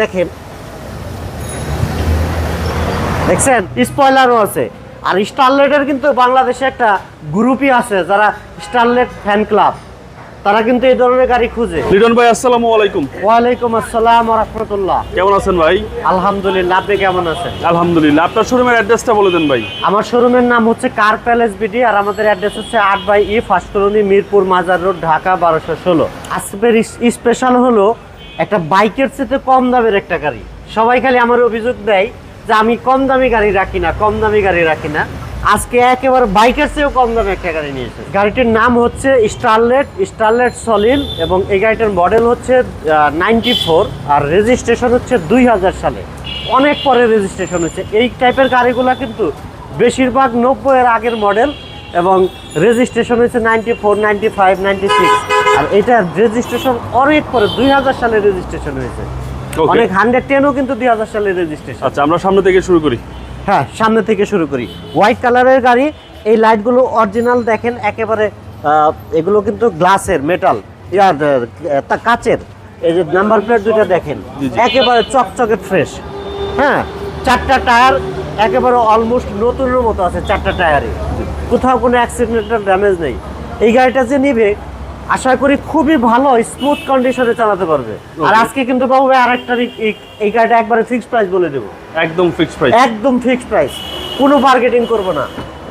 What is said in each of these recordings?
দেখেন। দেখছেন? স্পয়লারও আছে। আর স্টারলেটের কিন্তু বাংলাদেশে একটা গ্রুপই আছে যারা স্টারলেট ফ্যান ক্লাব তারা কিন্তু এই ধরনের গাড়ি খুঁজে। লিটন ভাই আসসালামু আলাইকুম। ওয়ালাইকুম আসসালাম রহমতুল্লাহ। কেমন আছেন ভাই? আলহামদুলিল্লাহ আপনি কেমন আছেন? আলহামদুলিল্লাহ। আপনার শোরুমের অ্যাড্রেসটা বলে দেন ভাই। আমার শোরুমের নাম হচ্ছে কার প্যালেস বিডি আর আমাদের অ্যাড্রেস হচ্ছে আট by E first colony Mirpur Mazar road Dhaka বারোশো ষোলো। আজকের স্পেশাল হলো একটা বাইকের চেয়ে কম দামের একটা গাড়ি। সবাই খালি আমার অভিযোগ দেয় যে আমি কম দামি গাড়ি রাখি না, কম দামি গাড়ি রাখি না। আজকে একেবারে বাইকের চেয়েও কম দামে একটা গাড়ি নিয়েছে গাড়িটির নাম হচ্ছে স্টারলেট স্টারলেট সলিল এবং এই গাড়িটার মডেল হচ্ছে নাইনটি ফোর আর রেজিস্ট্রেশন হচ্ছে দুই হাজার সালে। অনেক পরে রেজিস্ট্রেশন হচ্ছে এই টাইপের গাড়িগুলো কিন্তু বেশিরভাগ নব্বই এর আগের মডেল এবং রেজিস্ট্রেশন হয়েছে ninety four ninety five ninety six আর এটা রেজিস্ট্রেশন অনেক পরে দুই হাজার সালে রেজিস্ট্রেশন হয়েছে. অনেক হান্ড্রেড টেনও কিন্তু দুই হাজার সালে রেজিস্ট্রেশন আচ্ছা আমরা সামনে থেকে শুরু করি। হ্যাঁ সামনে থেকে শুরু করি। হোয়াইট কালারের গাড়ি এই লাইটগুলো অরিজিনাল দেখেন একেবারে এগুলো কিন্তু গ্লাসের মেটাল ইয়ার কাচের। এই যে নাম্বার প্লেট দুইটা দেখেন। একেবারে চকচকে ফ্রেশ হ্যাঁ চারটা টায়ার একেবারে অলমোস্ট নতুনের মতো আছে চারটা টায়ারে কোথাও কোনো অ্যাক্সিডেন্টাল ড্যামেজ নেই। এই গাড়িটা যে নিবে আশা করি খুবই ভালো স্মুথ কন্ডিশনে চালাতে পারবে। আর আজকে কিন্তু বাবু আরেকটা এই- এই গাড়িটা একবারে ফিক্সড প্রাইস বলে দেবো। একদম ফিক্সড প্রাইস একদম ফিক্সড প্রাইস কোনো মার্কেটিং করব না।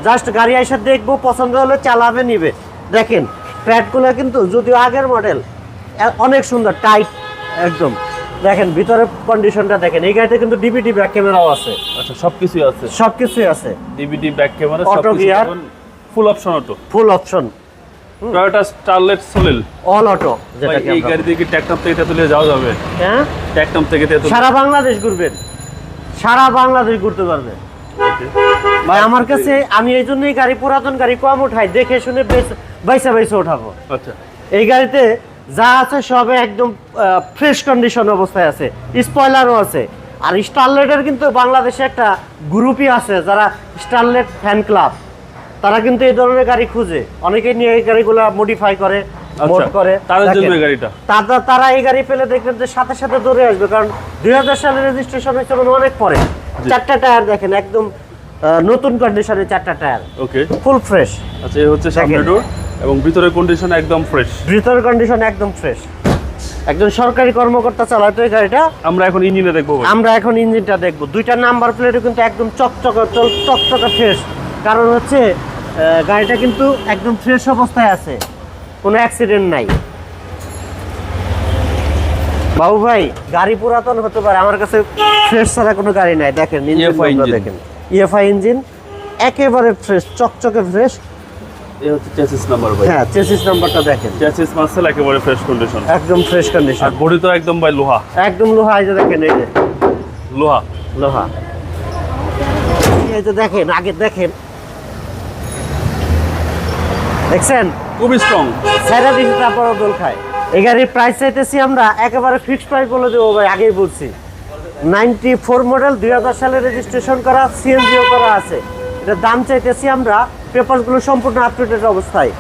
জাস্ট গাড়ি এসে দেখব পছন্দ হলে চালাবে নিবে। দেখেন প্যাডগুলো কিন্তু যদিও আগের মডেল অনেক সুন্দর টাইট একদম। দেখেন ভিতরের কন্ডিশনটা দেখেন। এই গাড়িতে কিন্তু ডিভিডি ব্যাক ক্যামেরাও আছে। আচ্ছা সবকিছুই আছে। সব কিছুই আছে DVD back camera Auto gear। Full option auto full option Toyota Starlet Soleil all auto যেটা ভাই এই গাড়ি থেকে ট্যাকনাম থেকে তেতুলিয়া যাওয়া যাবে? হ্যাঁ? ট্যাকনাম থেকে তেতুলিয়া। সারা বাংলাদেশ ঘুরবেন। সারা বাংলাদেশ ঘুরতে পারবেন ভাই আমার কাছে আমি এই জন্যই গাড়ি পুরাতন গাড়ি কম উঠাই দেখে শুনে বাইসা বাইসা উঠাবো। আচ্ছা। এই গাড়িতে যা আছে সবে একদম ফ্রেশ কন্ডিশন অবস্থায় আছে। স্পয়লারও আছে। আর স্টারলেটের কিন্তু বাংলাদেশে একটা গ্রুপই আছে যারা স্টারলেট ফ্যান ক্লাব তারা কিন্তু এই ধরনের গাড়ি খুঁজে। অনেকে নিয়ে এই গাড়িগুলো মডিফাই করে আচ্ছা। করে। তাদের জন্য গাড়িটা? তারা তারা এই গাড়ি পেলে দেখবেন যে সাথে সাথে দৌড়ে আসবে কারণ দুই হাজার সালে রেজিস্ট্রেশন হয়েছে অনেক পরে। চারটা টায়ার দেখেন একদম নতুন কন্ডিশনে চারটা টায়ার। ওকে। ফুল ফ্রেশ আচ্ছা এই হচ্ছে সামনে ডোর এবং ভিতরের কন্ডিশন একদম ফ্রেশ ভিতর কন্ডিশন একদম ফ্রেশ একজন সরকারি কর্মকর্তা চালায় তো এই গাড়িটা। আমরা এখন ইঞ্জিনে দেখব আমরা এখন ইঞ্জিনটা দেখব। দুইটা নাম্বার প্লেটও কিন্তু একদম চকচকে চকচকে ফ্রেশ কারণ হচ্ছে গাড়িটা কিন্তু একদম ফ্রেশ অবস্থায় আছে। কোনো অ্যাক্সিডেন্ট নাই। বাবু ভাই গাড়ি পুরাতন হতে পারে আমার কাছে ফ্রেশ ছাড়া কোনো গাড়ি নাই। দেখেন দেখেন। ইএফআই ইঞ্জিন একেবারে ফ্রেশ চকচকে ফ্রেশ এই হচ্ছে চেসিস নাম্বার ভাই। হ্যাঁ চেসিস নাম্বারটা দেখেন। চেসিস মার্সেল একেবারে ফ্রেশ কন্ডিশন একদম ফ্রেশ আর কন্ডিশন বডি তো একদম ভাই লোহা। একদম লোহা এই যে দেখেন এই যে। লোহা। লোহা। এই যে দেখেন আগে দেখেন দেখছেন? খুবই স্ট্রং সাইডা দিন তারপর দোল খায়। এই গাড়ির প্রাইস চাইতেছি আমরা একেবারে ফিক্সড প্রাইস বলে দেবো ভাই আগেই বলছি। নাইনটি ফোর মডেল দুই হাজার সালে রেজিস্ট্রেশন করা সিএনজিও করা আছে। এটা দাম চাইতেছি আমরা পেপারসগুলো সম্পূর্ণ আপ টু ডেট অবস্থায়।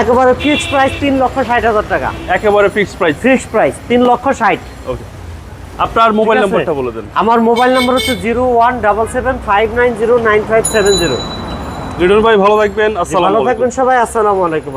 একেবারে ফিক্সড প্রাইস তিন লক্ষ ষাট হাজার টাকা। একেবারে ফিক্সড প্রাইস ফিক্সড প্রাইস তিন লক্ষ ষাট। ওকে আপনার মোবাইল? নাম্বারটা বলে দেন। আমার মোবাইল নাম্বার হচ্ছে zero one double seven five nine zero nine five seven zero Liton ভাই ভালো থাকবেন আসসালামু ভালো থাকবেন সবাই আসসালামু আলাইকুম।